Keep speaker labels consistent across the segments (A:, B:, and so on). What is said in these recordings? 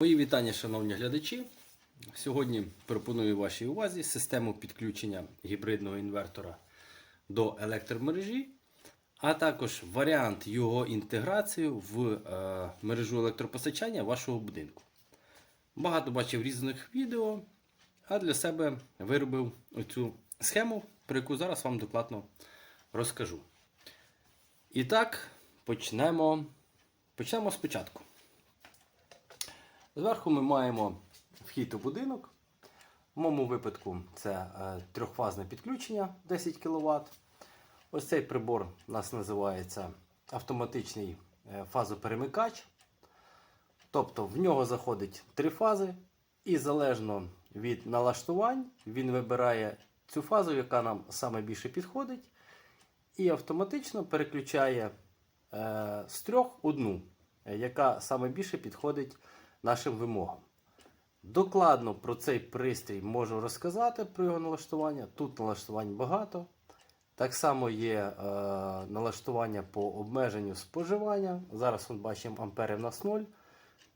A: Мої вітання, шановні глядачі. Сьогодні пропоную вашій увазі систему підключення гібридного інвертора до електромережі, а також варіант його інтеграції в е, мережу електропостачання вашого будинку. Багато бачив різних відео, а для себе виробив оцю схему, про яку зараз вам докладно розкажу. І так, почнемо, почнемо спочатку. Зверху ми маємо вхід у будинок. В моєму випадку це е, трьохфазне підключення 10 кВт. Ось цей прибор у нас називається автоматичний е, фазоперемикач. Тобто в нього заходить три фази, і залежно від налаштувань він вибирає цю фазу, яка нам саме більше підходить, і автоматично переключає е, з трьох одну, яка саме більше підходить нашим вимогам. Докладно про цей пристрій можу розказати про його налаштування. Тут налаштувань багато. Так само є е, налаштування по обмеженню споживання. Зараз ми бачимо ампери в нас 0,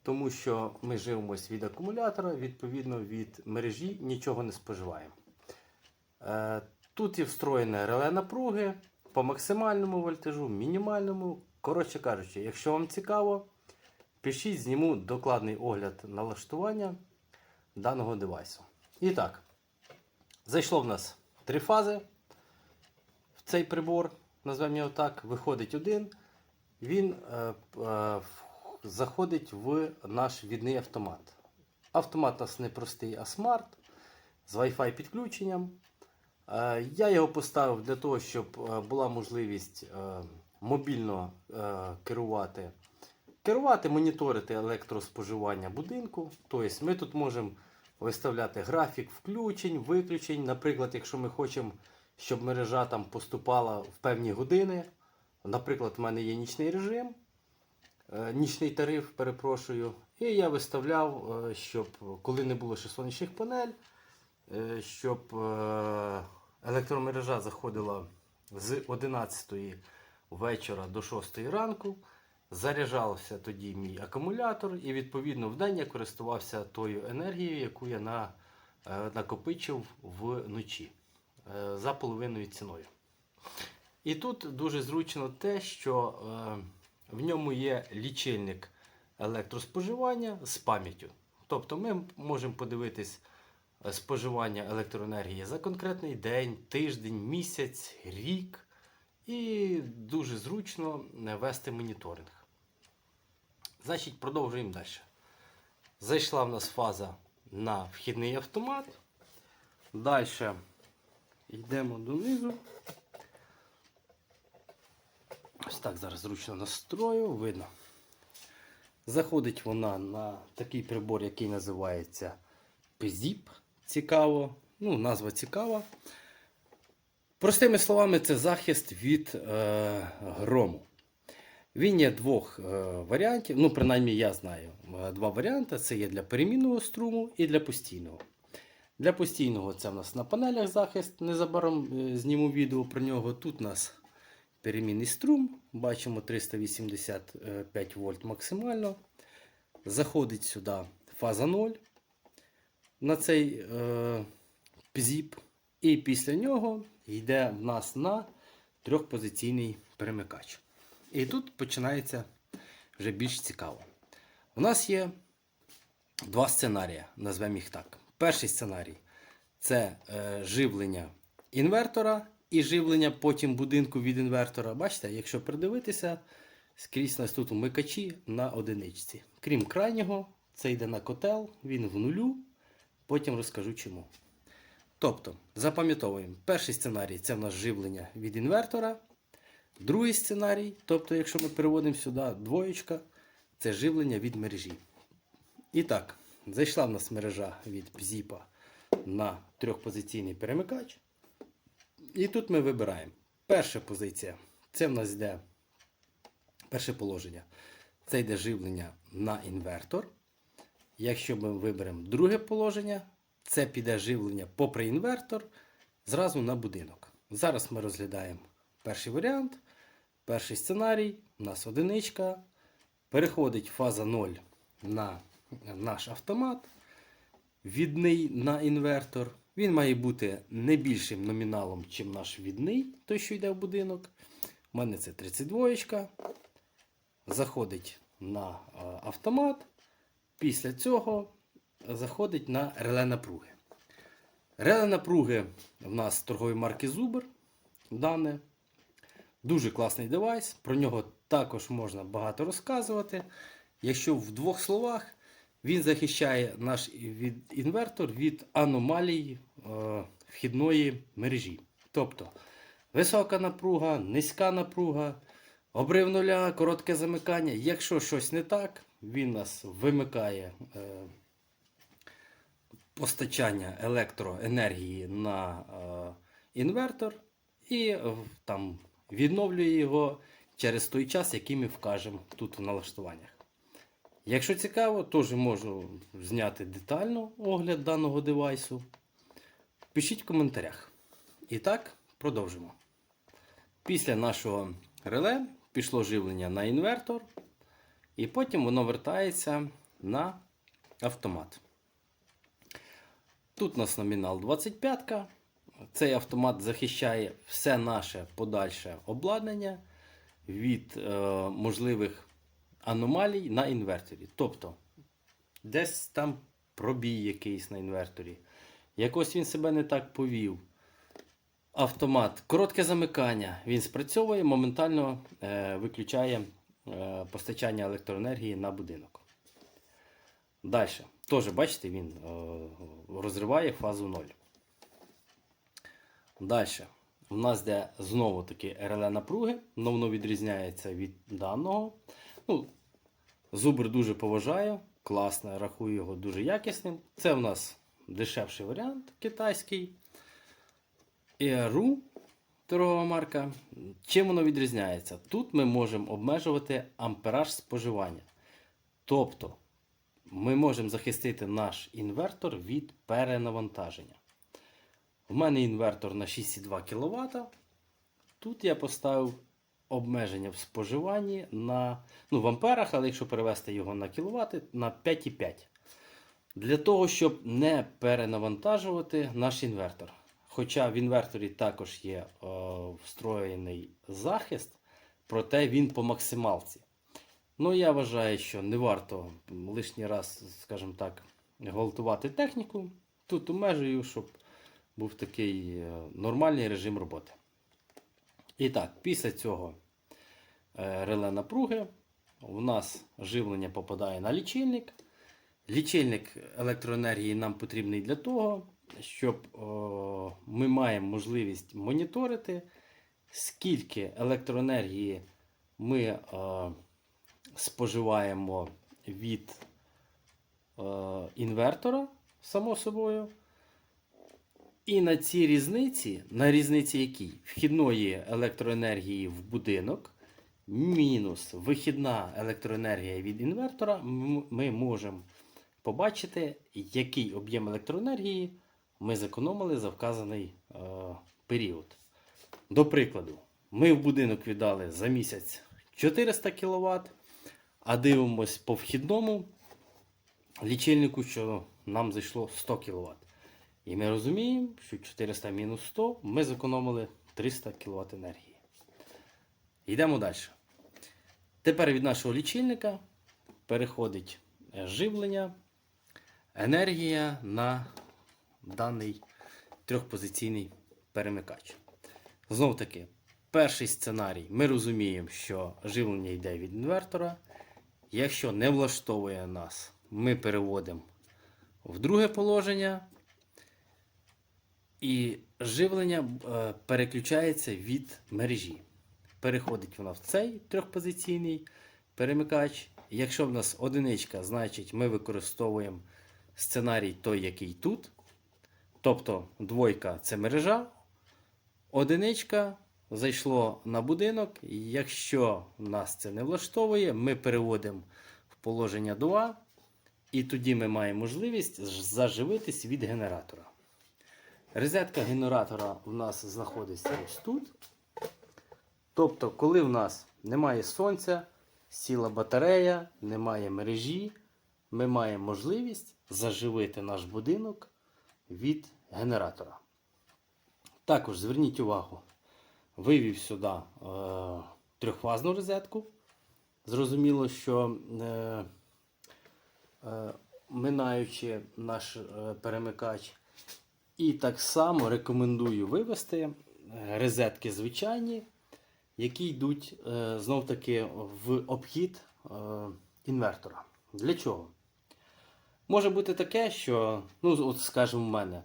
A: тому що ми живемось від акумулятора, відповідно від мережі нічого не споживаємо. Е, тут є встроєне реле напруги по максимальному вольтажу, мінімальному. Коротше кажучи, якщо вам цікаво, пишіть, зніму докладний огляд налаштування даного девайсу. І так, зайшло в нас три фази в цей прибор, назвемо його так, виходить один, він е, е, заходить в наш відний автомат. Автомат у нас не простий, а смарт з Wi-Fi підключенням. Е, Я його поставив для того, щоб е, була можливість е, мобільно е, керувати керувати, моніторити електроспоживання будинку. Тобто ми тут можемо виставляти графік включень, виключень. Наприклад, якщо ми хочемо, щоб мережа там поступала в певні години. Наприклад, в мене є нічний режим, е, нічний тариф, перепрошую. І я виставляв, е, щоб коли не було ще сонячних панель, е, щоб електромережа заходила з 11 вечора до 6 ранку. Заряджався тоді мій акумулятор, і відповідно в день я користувався тою енергією, яку я на, е, накопичив вночі е, за половиною ціною. І тут дуже зручно те, що е, в ньому є лічильник електроспоживання з пам'яттю. Тобто ми можемо подивитись споживання електроенергії за конкретний день, тиждень, місяць, рік. І дуже зручно вести моніторинг. Значить, продовжуємо далі. Зайшла в нас фаза на вхідний автомат. Далі йдемо донизу. Ось так зараз зручно настрою, видно. Заходить вона на такий прибор, який називається PZIP. Цікаво. Ну, назва цікава. Простими словами, це захист від е, грому. Він є двох е, варіантів. Ну, принаймні, я знаю е, два варіанти: це є для перемінного струму і для постійного. Для постійного це в нас на панелях захист. Незабаром е, зніму відео про нього. Тут у нас перемінний струм. Бачимо 385 вольт максимально. Заходить сюди фаза 0 на цей е. І після нього йде в нас на трьохпозиційний перемикач. І тут починається вже більш цікаво. У нас є два сценарії, назвемо їх так. Перший сценарій це е, живлення інвертора і живлення потім будинку від інвертора. Бачите, якщо придивитися, скрізь нас тут вмикачі на одиничці. Крім крайнього, це йде на котел, він в нулю. Потім розкажу чому. Тобто, запам'ятовуємо, перший сценарій це в нас живлення від інвертора. Другий сценарій, тобто, якщо ми переводимо сюди двоєчка, це живлення від мережі. І так, зайшла в нас мережа від ПЗІПа на трьохпозиційний перемикач. І тут ми вибираємо. Перша позиція це в нас йде перше положення. Це йде живлення на інвертор. Якщо ми виберемо друге положення, це піде живлення попри інвертор зразу на будинок. Зараз ми розглядаємо перший варіант. Перший сценарій, у нас одиничка. Переходить фаза 0 на наш автомат, відний на інвертор. Він має бути не більшим номіналом, ніж наш відний, той, що йде в будинок. У мене це 32. Заходить на е, автомат. Після цього заходить на реле напруги. Реле напруги в нас торгової марки Zubr. Дане. Дуже класний девайс. Про нього також можна багато розказувати. Якщо в двох словах, він захищає наш інвертор від аномалій е, вхідної мережі. Тобто висока напруга, низька напруга, обрив нуля, коротке замикання. Якщо щось не так, він нас вимикає е, постачання електроенергії на е, інвертор і там відновлює його через той час, який ми вкажемо тут в налаштуваннях. Якщо цікаво, теж можу зняти детально огляд даного девайсу. Пишіть в коментарях. І так, продовжимо. Після нашого реле пішло живлення на інвертор, і потім воно вертається на автомат. Тут у нас номінал 25. Цей автомат захищає все наше подальше обладнання від е, можливих аномалій на інверторі. Тобто, десь там пробій якийсь на інверторі. Якось він себе не так повів. Автомат, коротке замикання. Він спрацьовує, моментально е, виключає е, постачання електроенергії на будинок. Далі. Теж, бачите, він е, розриває фазу 0. Далі. У нас де знову таки РЛ напруги, але воно відрізняється від даного. Ну, Зубр дуже поважаю, класно, рахую його дуже якісним. Це у нас дешевший варіант китайський. ERU торгова марка. Чим воно відрізняється? Тут ми можемо обмежувати ампераж споживання. Тобто ми можемо захистити наш інвертор від перенавантаження. У мене інвертор на 6,2 кВт. Тут я поставив обмеження в споживанні на, ну, в амперах, але якщо перевести його на кВт, на 5,5. Для того, щоб не перенавантажувати наш інвертор. Хоча в інверторі також є е, встроєний захист, проте він по максималці. Ну, я вважаю, що не варто лишній раз, скажімо так, гвалтувати техніку. Тут обмежую, щоб був такий е, нормальний режим роботи. І так, після цього е, реле напруги у нас живлення попадає на лічильник. Лічильник електроенергії нам потрібний для того, щоб о, ми маємо можливість моніторити, скільки електроенергії ми е, споживаємо від е, інвертора, само собою. І на цій різниці, на різниці якій вхідної електроенергії в будинок, мінус вихідна електроенергія від інвертора, ми можемо побачити, який об'єм електроенергії ми зекономили за вказаний е, період. До прикладу, ми в будинок віддали за місяць 400 кВт, а дивимось по вхідному лічильнику, що нам зайшло 100 кВт. І ми розуміємо, що 400 мінус 100 ми зекономили 300 кВт енергії. Йдемо далі. Тепер від нашого лічильника переходить е, живлення, енергія на даний трьохпозиційний перемикач. Знов таки, перший сценарій ми розуміємо, що живлення йде від інвертора. Якщо не влаштовує нас, ми переводимо в друге положення. І живлення е, переключається від мережі. Переходить вона в цей трьохпозиційний перемикач. Якщо в нас одиничка, значить ми використовуємо сценарій той, який тут. Тобто двойка це мережа. Одиничка зайшло на будинок. Якщо нас це не влаштовує, ми переводимо в положення 2. І тоді ми маємо можливість заживитись від генератора. Розетка генератора у нас знаходиться ось тут. Тобто, коли в нас немає сонця, сіла батарея, немає мережі, ми маємо можливість заживити наш будинок від генератора. Також зверніть увагу, вивів сюди е, трьохфазну розетку. Зрозуміло, що е, е, минаючи наш е, перемикач, і так само рекомендую вивести е, розетки звичайні, які йдуть е, знов таки в обхід е, інвертора. Для чого? Може бути таке, що, ну, от скажімо, в мене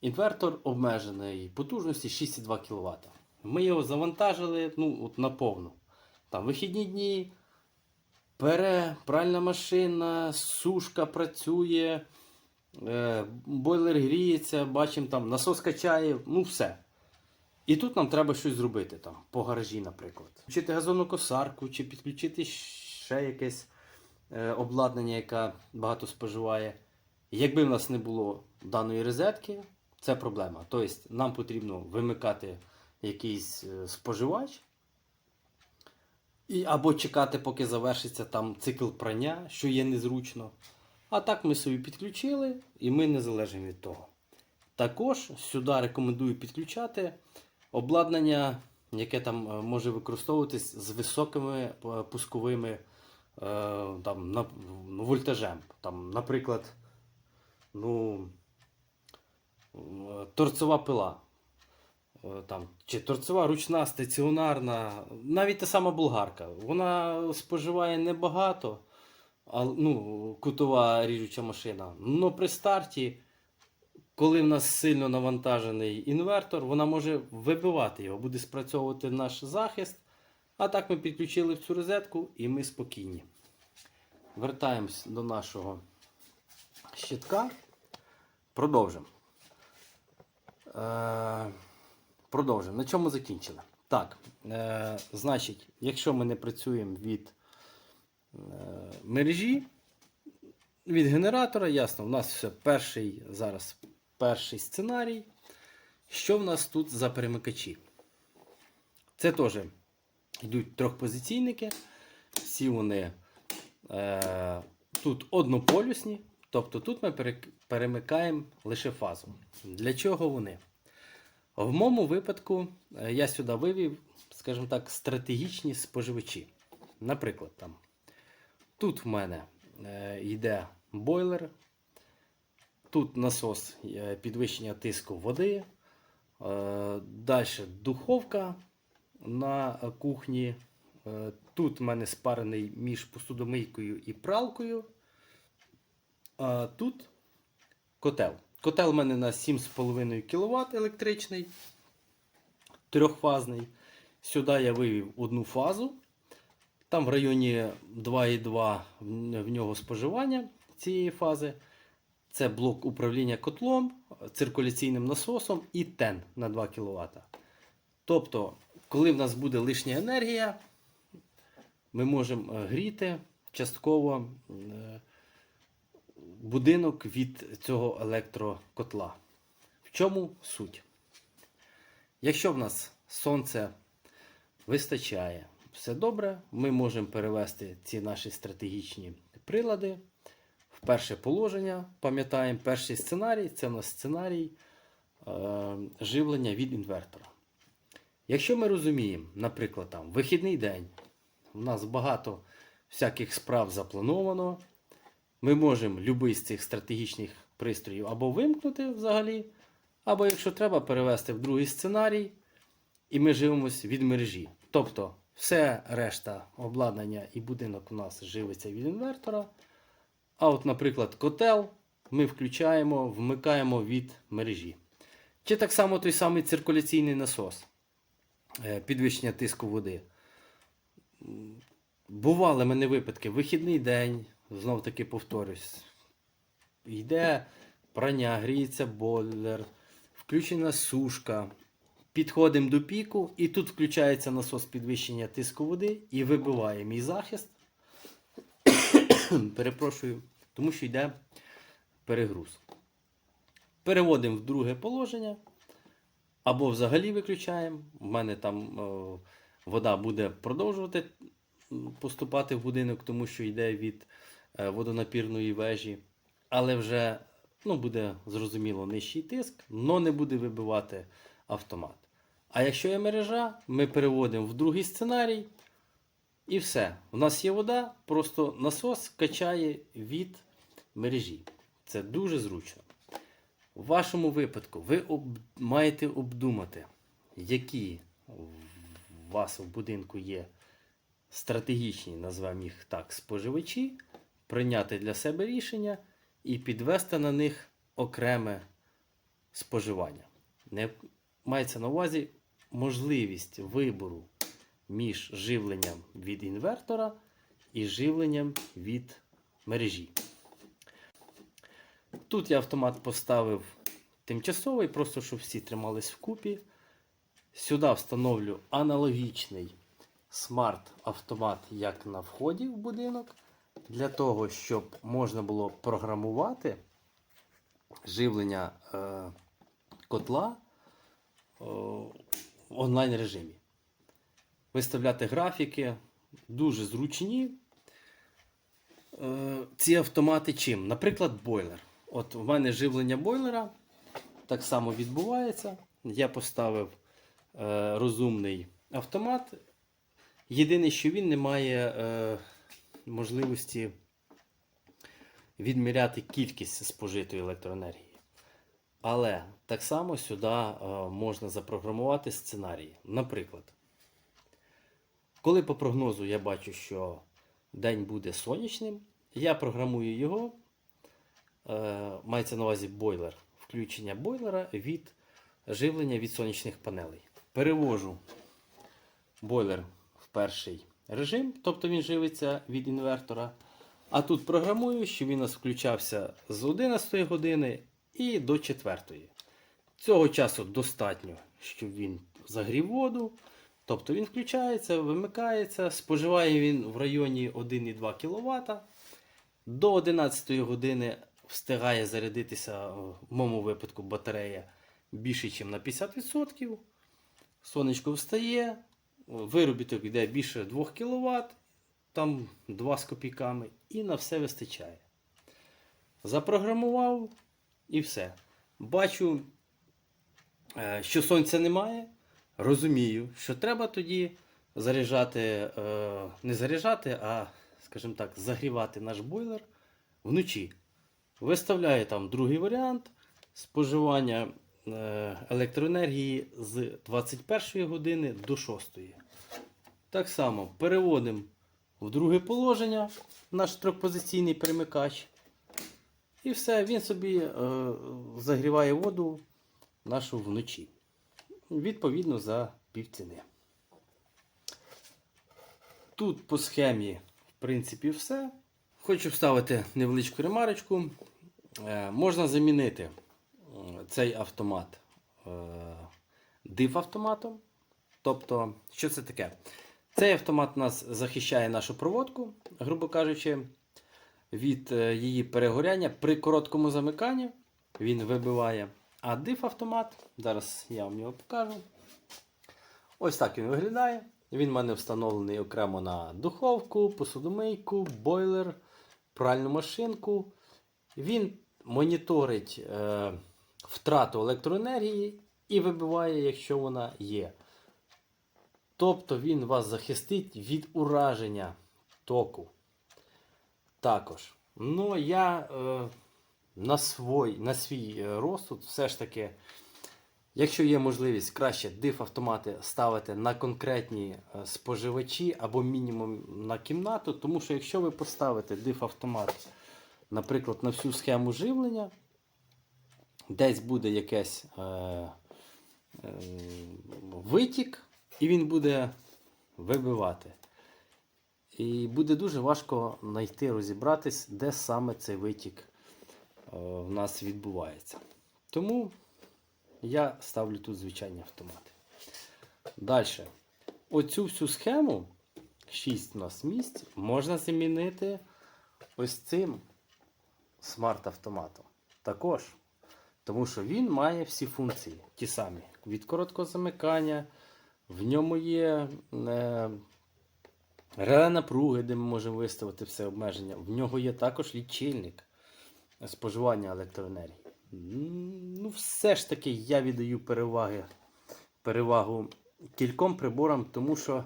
A: інвертор обмежений потужності 6,2 кВт. Ми його завантажили ну, от на. Там вихідні дні, пере, пральна машина, сушка працює, бойлер гріється, бачимо там насос качає, ну все. І тут нам треба щось зробити там, по гаражі, наприклад. Включити газонокосарку, чи підключити ще якесь е, обладнання, яке багато споживає. Якби в нас не було даної розетки, це проблема. Тобто нам потрібно вимикати якийсь е, споживач. І або чекати, поки завершиться там цикл прання, що є незручно. А так ми собі підключили і ми не залежимо від того. Також сюди рекомендую підключати обладнання, яке там е, може використовуватись з високими е, пусковими е, там, ну, вольтажем. Там, наприклад, ну, торцова пила. Там, чи торцева ручна, стаціонарна, навіть та сама болгарка. Вона споживає небагато, ну, кутова ріжуча машина. але при старті, коли в нас сильно навантажений інвертор, вона може вибивати його, буде спрацьовувати наш захист. А так ми підключили в цю розетку і ми спокійні. Вертаємось до нашого щитка. Продовжимо. Е, продовжимо. На чому закінчили? Так, е, значить, якщо ми не працюємо від мережі, від генератора, ясно, у нас все перший зараз перший сценарій. Що в нас тут за перемикачі? Це теж йдуть трьохпозиційники. Всі вони е, тут однополюсні, тобто тут ми перемикаємо лише фазу. Для чого вони? В моєму випадку е, я сюди вивів, скажімо так, стратегічні споживачі. Наприклад, там, тут в мене е, йде бойлер, тут насос е, підвищення тиску води, е, далі духовка на кухні. Тут в мене спарений між посудомийкою і пралкою. А тут котел. Котел у мене на 7,5 кВт електричний, трьохфазний. Сюди я вивів одну фазу. Там в районі 2,2 в нього споживання цієї фази. Це блок управління котлом, циркуляційним насосом і тен на 2 кВт. Тобто, коли в нас буде лишня енергія, ми можемо е, гріти частково е, будинок від цього електрокотла. В чому суть? Якщо в нас сонце вистачає, все добре, ми можемо перевести ці наші стратегічні прилади в перше положення. Пам'ятаємо, перший сценарій це у нас сценарій е, живлення від інвертора. Якщо ми розуміємо, наприклад, там вихідний день, у нас багато всяких справ заплановано, ми можемо будь-який з цих стратегічних пристроїв або вимкнути взагалі, або, якщо треба, перевести в другий сценарій, і ми живемося від мережі. Тобто, все решта обладнання і будинок у нас живиться від інвертора. А от, наприклад, котел ми включаємо, вмикаємо від мережі. Чи так само той самий циркуляційний насос е, підвищення тиску води. Бували мене випадки, вихідний день, знов таки повторюсь. Йде прання, гріється бойлер, включена сушка. Підходимо до піку, і тут включається насос підвищення тиску води і вибиває мій захист. Перепрошую, тому що йде перегруз. Переводимо в друге положення. Або взагалі виключаємо. У мене там о, вода буде продовжувати поступати в будинок, тому що йде від е, водонапірної вежі, але вже ну, буде зрозуміло нижчий тиск, але не буде вибивати автомат. А якщо є мережа, ми переводимо в другий сценарій. І все. У нас є вода, просто насос качає від мережі. Це дуже зручно. У вашому випадку ви об... маєте обдумати, які у вас в будинку є стратегічні, назвемо їх так, споживачі, прийняти для себе рішення і підвести на них окреме споживання. Не мається на увазі можливість вибору між живленням від інвертора і живленням від мережі. Тут я автомат поставив тимчасовий, просто щоб всі тримались вкупі. Сюди встановлю аналогічний смарт-автомат, як на вході в будинок, для того, щоб можна було програмувати живлення е, котла е, в онлайн режимі. Виставляти графіки дуже зручні. Е, ці автомати чим? Наприклад, бойлер. От в мене живлення бойлера так само відбувається. Я поставив е, розумний автомат. Єдине, що він не має е, можливості відміряти кількість спожитої електроенергії. Але так само сюди е, можна запрограмувати сценарії. Наприклад, коли по прогнозу я бачу, що день буде сонячним, я програмую його, е, мається на увазі бойлер, включення бойлера від живлення від сонячних панелей. Перевожу бойлер в перший режим, тобто він живиться від інвертора. А тут програмую, що він у нас включався з 11 години і до 4. Цього часу достатньо, щоб він загрів воду. Тобто він включається, вимикається, споживає він в районі 1,2 кВт. До 11 години встигає зарядитися, в моєму випадку, батарея більше, ніж на 50%. Сонечко встає, виробіток йде більше 2 кВт, там 2 з копійками, і на все вистачає. Запрограмував і все. Бачу, е, що сонця немає. Розумію, що треба тоді заряджати, е, не заряджати, а, скажімо так, загрівати наш бойлер вночі. Виставляю там другий варіант споживання е, електроенергії з 21 години до 6. Так само переводимо в друге положення наш трьохпозиційний перемикач. І все, він собі е, загріває воду нашу вночі. Відповідно за півціни. Тут по схемі, в принципі, все. Хочу вставити невеличку ремарочку. Е, можна замінити е, цей автомат е, диф-автоматом. Тобто, що це таке? Цей автомат у нас захищає нашу проводку, грубо кажучи, від е, її перегоряння при короткому замиканні він вибиває. А диф-автомат, зараз я вам його покажу. Ось так він виглядає. Він в мене встановлений окремо на духовку, посудомийку, бойлер, пральну машинку. Він моніторить е, втрату електроенергії і вибиває, якщо вона є. Тобто він вас захистить від ураження току. Також. Ну, я е, на, свой, на свій е, розсуд все ж таки, якщо є можливість, краще диф-автомати ставити на конкретні е, споживачі або мінімум на кімнату. Тому що якщо ви поставите диф-автомат, наприклад, на всю схему живлення, десь буде якесь е, е, витік, і він буде вибивати. І буде дуже важко знайти, розібратись, де саме цей витік е, в нас відбувається. Тому я ставлю тут звичайні автомати. Далі. Оцю всю схему, 6 у нас місць, можна замінити ось цим смарт-автоматом. Також. Тому що він має всі функції. Ті самі. Від короткого замикання. В ньому є е, Реле напруги, де ми можемо виставити все обмеження. В нього є також лічильник споживання електроенергії. Ну, все ж таки я віддаю переваги, перевагу кільком приборам, тому що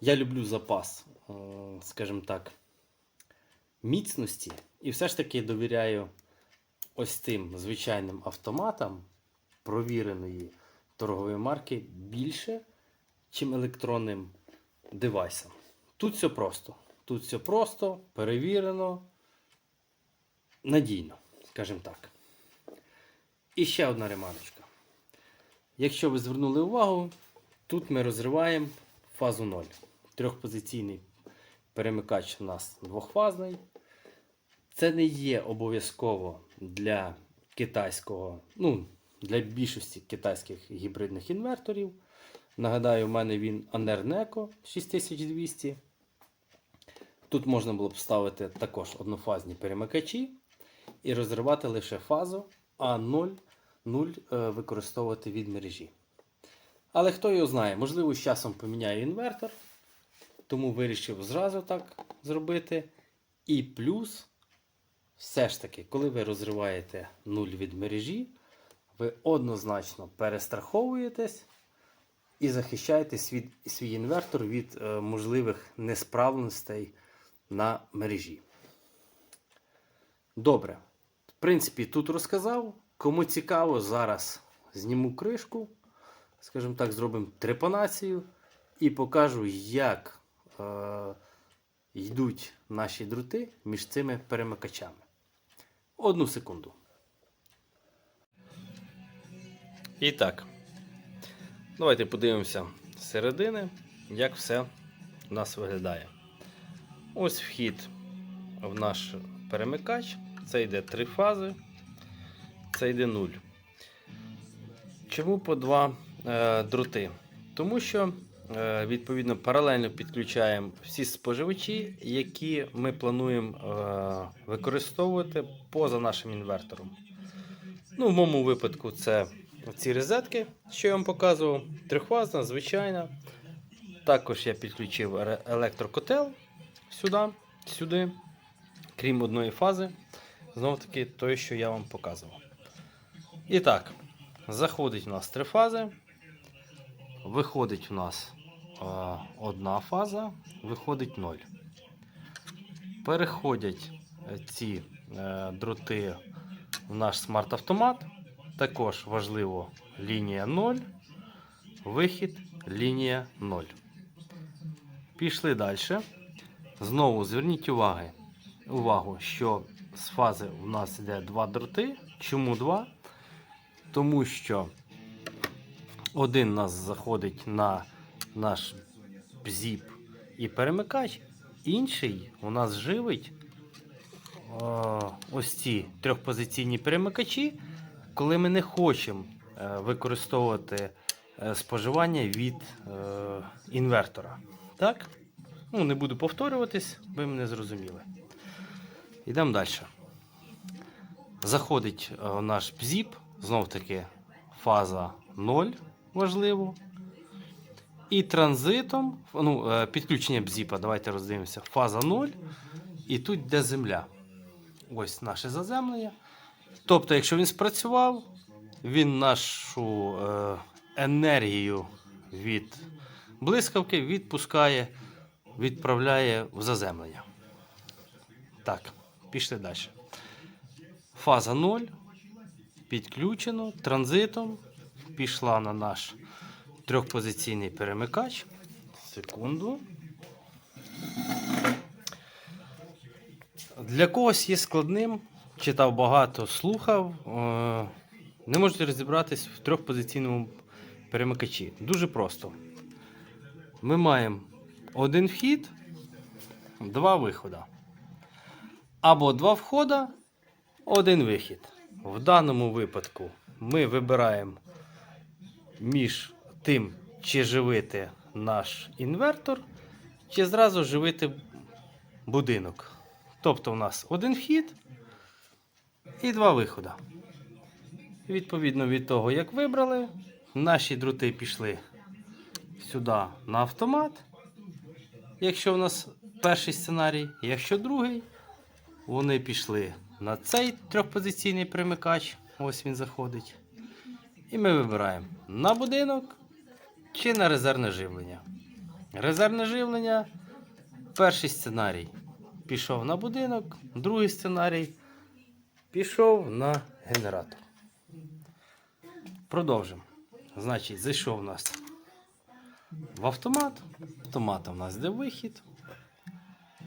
A: я люблю запас, е, скажімо так, міцності. І все ж таки довіряю ось тим звичайним автоматам провіреної торгової марки більше, чим електронним девайсам. Тут все просто. Тут все просто, перевірено, надійно, скажімо так. І ще одна ремарочка. Якщо ви звернули увагу, тут ми розриваємо фазу 0. Трьохпозиційний перемикач у нас двохфазний. Це не є обов'язково для китайського, ну, для більшості китайських гібридних інверторів. Нагадаю, в мене він Aner 6200. Тут можна було б вставити також однофазні перемикачі і розривати лише фазу, а 0, 0 е, використовувати від мережі. Але хто його знає, можливо, з часом поміняю інвертор, тому вирішив зразу так зробити. І плюс, все ж таки, коли ви розриваєте 0 від мережі, ви однозначно перестраховуєтесь і захищаєте свій, свій інвертор від е, можливих несправностей на мережі. Добре. В принципі, тут розказав. Кому цікаво, зараз зніму кришку, скажімо так, зробимо трепанацію і покажу, як е, йдуть наші дроти між цими перемикачами. Одну секунду. І так. Давайте подивимося з середини, як все у нас виглядає. Ось вхід в наш перемикач. Це йде три фази, це йде 0. Чому по два е, дроти? Тому що, е, відповідно, паралельно підключаємо всі споживачі, які ми плануємо е, використовувати поза нашим інвертором. Ну, в моєму випадку це ці розетки, що я вам показував. Трьохфазна, звичайна. Також я підключив електрокотел сюди, сюди, крім одної фази. Знову таки, той, що я вам показував. І так, заходить у нас три фази. Виходить у нас е, одна фаза, виходить 0. Переходять ці е, дроти в наш смарт-автомат. Також важливо лінія 0, вихід лінія 0. Пішли далі. Знову зверніть уваги, увагу, що з фази у нас йде два дроти. Чому два? Тому що один нас заходить на наш бзіп і перемикач, інший у нас живить е, ось ці трьохпозиційні перемикачі, коли ми не хочемо е, використовувати е, споживання від е, інвертора. Так? Ну, не буду повторюватись, ви мене зрозуміли. Йдемо далі. Заходить наш бзіп, знов таки фаза 0 важливо. І транзитом, ну, підключення бзіпа, давайте роздивимося. Фаза 0. І тут йде земля. Ось наше заземлення. Тобто, якщо він спрацював, він нашу е, енергію від блискавки відпускає, відправляє в заземлення. Так, пішли далі. Фаза 0. Підключено транзитом. Пішла на наш трьохпозиційний перемикач. Секунду. Для когось є складним, читав багато, слухав. е, Не можете розібратись в трьохпозиційному перемикачі. Дуже просто. Ми маємо один вхід, два виходи. Або два входа, один вихід. В даному випадку ми вибираємо між тим, чи живити наш інвертор, чи зразу живити будинок. Тобто у нас один вхід і два виходи. Відповідно від того, як вибрали, наші дроти пішли сюди на автомат. якщо в нас перший сценарій, якщо другий, вони пішли на цей трьохпозиційний примикач. Ось він заходить. І ми вибираємо на будинок чи на резервне живлення. Резервне живлення, перший сценарій пішов на будинок, другий сценарій пішов на генератор. Продовжимо. Значить, зайшов у нас в автомат. Автомата у нас йде вихід.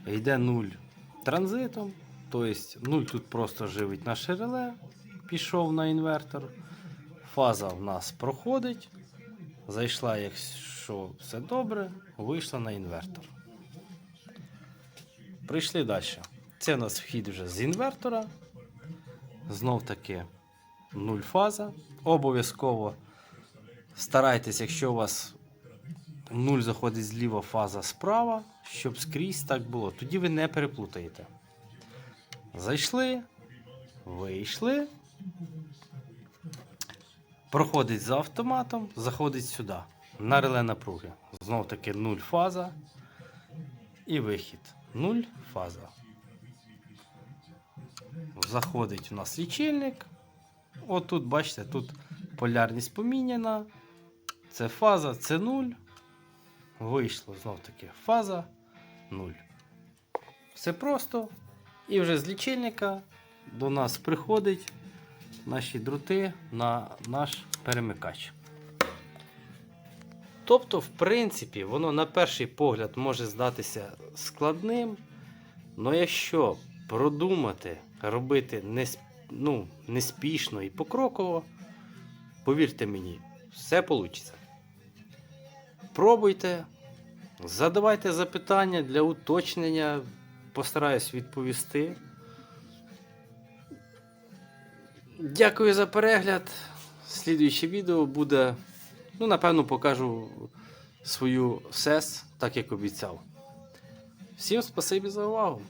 A: Йде 0 транзитом. Тобто 0 тут просто живить наше реле. Пішов на інвертор. Фаза в нас проходить. Зайшла, якщо все добре, вийшла на інвертор. Прийшли далі. Це у нас вхід вже з інвертора. Знов таки 0 фаза. Обов'язково старайтесь, якщо у вас 0 заходить зліва, фаза справа, щоб скрізь так було. Тоді ви не переплутаєте. Зайшли, вийшли. Проходить за автоматом, заходить сюди. На реле напруги. Знов таки 0 фаза. І вихід. 0 фаза. Заходить у нас лічильник. От тут, бачите, тут полярність поміняна. Це фаза, це 0. Вийшло знов таки фаза 0. Все просто. І вже з лічильника до нас приходить наші дроти на наш перемикач. Тобто, в принципі, воно на перший погляд може здатися складним. але якщо продумати, робити не, ну, неспішно і покроково, повірте мені, все вийде. Пробуйте, задавайте запитання для уточнення, постараюсь відповісти. Дякую за перегляд. Слідуюче відео буде. Ну, напевно, покажу свою сес, так як обіцяв. Всім спасибі за увагу.